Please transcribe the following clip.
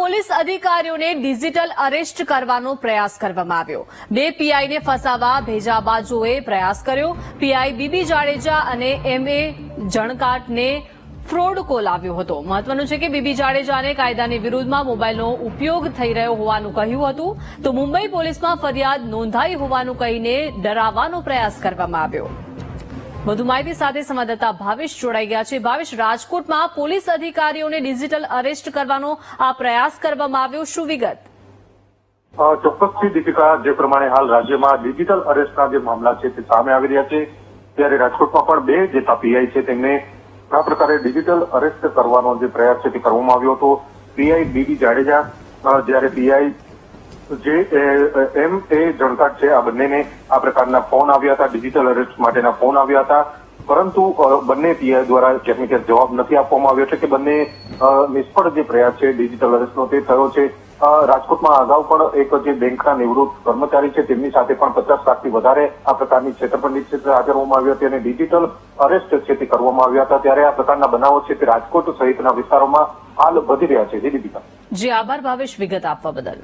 Police અધિકારીઓને digital arrest કરવાનો પ્રયાસ કરવામાં આવ્યો. બે પીઆઈને ફસાવા ભેજાબાજોએ પ્રયાસ કર્યો. પીઆઈ બીબી જાડેજા અને એમએ જણકાટને ફ્રોડ કોલ આવ્યો હતો. મહત્વનું છે કે બીબી જાડેજાને કાયદાની વિરુદ્ધમાં મોબાઈલનો ઉપયોગ થઈ રહ્યો હોવાનું કહ્યું હતું. તો મુંબઈ પોલીસમાં ફરિયાદ નોંધાઈ હોવાનું કહીને ડરાવવાનો પ્રયાસ કરવામાં આવ્યો. વધુ માહિતી સાથે સંવાદદાતા ભાવેશ જોડાઈ ગયા છે. ભાવેશ, રાજકોટમાં પોલીસ અધિકારીઓને ડિજિટલ અરેસ્ટ કરવાનો આ પ્રયાસ કરવામાં આવ્યો. શું વિગત? ચોક્કસથી દીપિકા, જે પ્રમાણે હાલ રાજ્યમાં ડિજિટલ અરેસ્ટના જે મામલા છે તે સામે આવી રહ્યા છે. ત્યારે રાજકોટમાં પણ બે જેટલા પીઆઈ છે તેમને આ પ્રકારે ડિજિટલ અરેસ્ટ કરવાનો જે પ્રયાસ છે તે કરવામાં આવ્યો હતો. પીઆઈ બીબી જાડેજા જ્યારે પીઆઈ જે એમ એ જણકાર છે, આ બંનેને આ પ્રકારના ફોન આવ્યા હતા, ડિજિટલ અરેસ્ટ માટેના ફોન આવ્યા હતા. પરંતુ બંને પીઆઈ દ્વારા ને જવાબ નથી આપવામાં આવ્યો છે કે બંને નિષ્ફળ જે પ્રયાસ છે ડિજિટલ અરેસ્ટનો તે થયો છે. રાજકોટમાં અગાઉ પણ એક જે બેંકના નિવૃત્ત કર્મચારી છે, તેમની સાથે પણ પચાસ લાખથી વધારે આ પ્રકારની છેતરપિંડી છે આચરવામાં આવી હતી. અને ડિજિટલ અરેસ્ટ છે તે કરવામાં આવ્યા હતા. ત્યારે આ પ્રકારના બનાવો છે તે રાજકોટ સહિતના વિસ્તારોમાં હાલ વધી રહ્યા છે. જી દીપિકા. જી, આભાર ભાવેશ વિગત આપવા બદલ.